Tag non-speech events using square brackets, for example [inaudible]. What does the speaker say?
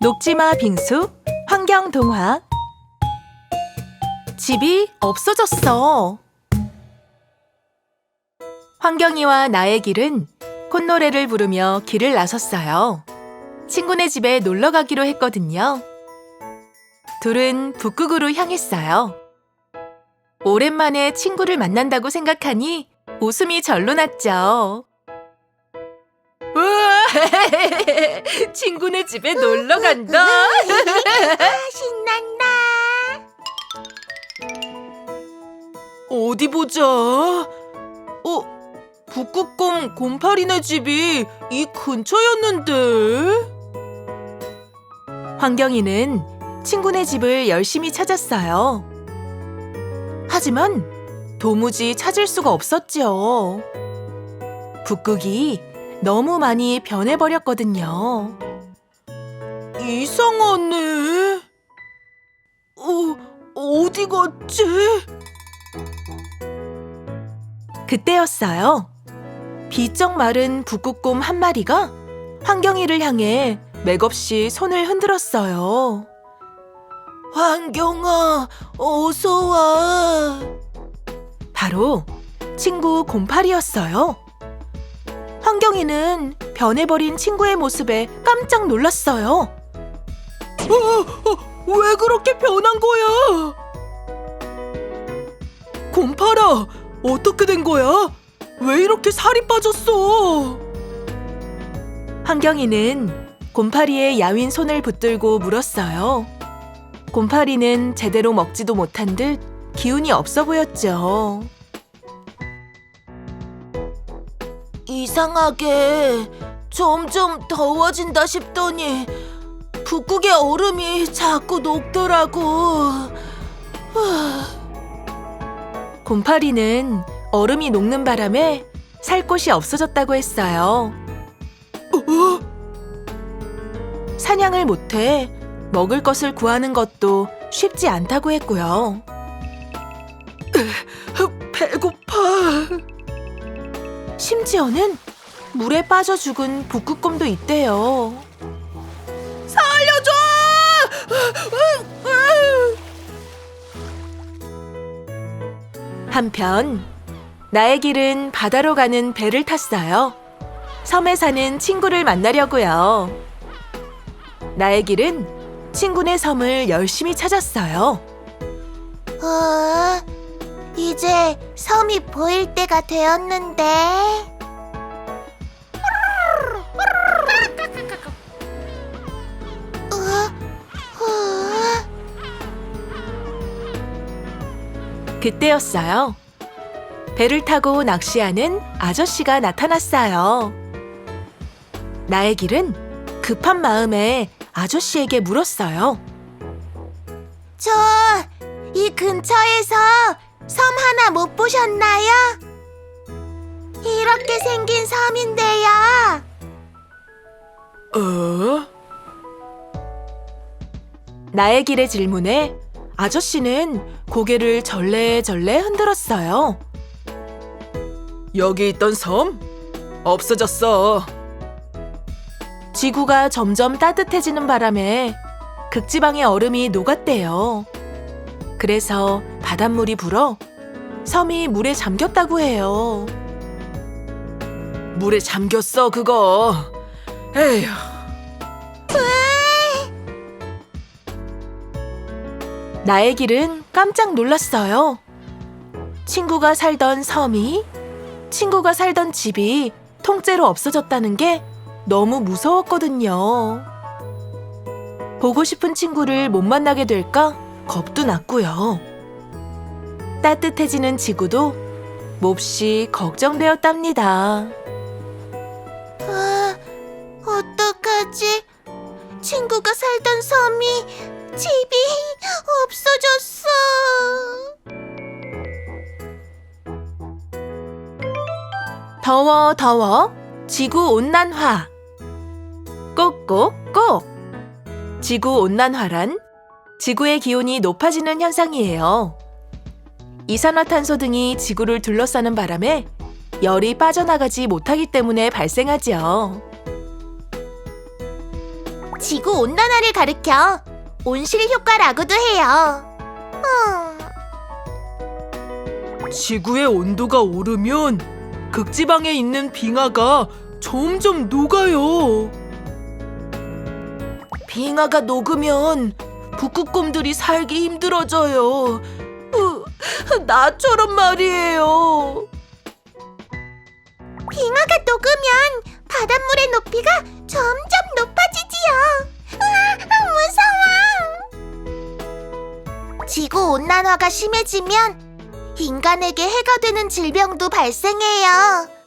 녹지마 빙수 환경 동화 집이 없어졌어. 환경이와 나의 길은 콧노래를 부르며 길을 나섰어요. 친구네 집에 놀러 가기로 했거든요. 둘은 북극으로 향했어요. 오랜만에 친구를 만난다고 생각하니 웃음이 절로 났죠. 우와! [laughs] 친구네 집에 놀러 간다. [laughs] 신난다. 어디 보자. 어, 북극곰 곰파리네 집이 이 근처였는데. 환경이는 친구네 집을 열심히 찾았어요. 하지만 도무지 찾을 수가 없었지요. 북극이 너무 많이 변해버렸거든요. 이상하네. 어, 어디 갔지? 그때였어요. 비쩍 마른 북극곰 한 마리가 환경이를 향해 맥없이 손을 흔들었어요. 환경아, 어서 와. 바로 친구 곰파리였어요. 환경이는 변해버린 친구의 모습에 깜짝 놀랐어요. 어, 왜 그렇게 변한 거야? 곰파라, 어떻게 된 거야? 왜 이렇게 살이 빠졌어? 환경이는 곰파리의 야윈 손을 붙들고 물었어요. 곰파리는 제대로 먹지도 못한 듯 기운이 없어 보였죠. 이상하게 점점 더워진다 싶더니 북극의 얼음이 자꾸 녹더라고. 곰파리는 얼음이 녹는 바람에 살 곳이 없어졌다고 했어요. 사냥을 못해 먹을 것을 구하는 것도 쉽지 않다고 했고요. 배고파. 심지어는 물에 빠져 죽은 북극곰도 있대요. 살려줘! 한편 나의 길은 바다로 가는 배를 탔어요. 섬에 사는 친구를 만나려고요. 나의 길은 친구네 섬을 열심히 찾았어요. 어, 이제 섬이 보일 때가 되었는데. 그때였어요. 배를 타고 낚시하는 아저씨가 나타났어요. 나의 길은 급한 마음에 아저씨에게 물었어요. 저, 이 근처에서 섬 하나 못 보셨나요? 이렇게 생긴 섬인데요. 어? 나의 길의 질문에 아저씨는 고개를 절레절레 흔들었어요. 여기 있던 섬? 없어졌어. 지구가 점점 따뜻해지는 바람에 극지방의 얼음이 녹았대요. 그래서 바닷물이 불어 섬이 물에 잠겼다고 해요. 물에 잠겼어, 그거. 에휴. 나의 길은 깜짝 놀랐어요. 친구가 살던 섬이, 친구가 살던 집이 통째로 없어졌다는 게 너무 무서웠거든요. 보고 싶은 친구를 못 만나게 될까 겁도 났고요. 따뜻해지는 지구도 몹시 걱정되었답니다. 아, 어떡하지? 친구가 살던 섬이 집이 더워 더워 지구 온난화 꼭꼭꼭 지구 온난화란 지구의 기온이 높아지는 현상이에요. 이산화탄소 등이 지구를 둘러싸는 바람에 열이 빠져나가지 못하기 때문에 발생하지요. 지구 온난화를 가리켜 온실 효과라고도 해요. 음, 지구의 온도가 오르면 극지방에 있는 빙하가 점점 녹아요. 빙하가 녹으면 북극곰들이 살기 힘들어져요. 으, 나처럼 말이에요. 빙하가 녹으면 바닷물의 높이가 점점 높아지지요. 으아, 무서워. 지구 온난화가 심해지면 인간에게 해가 되는 질병도 발생해요.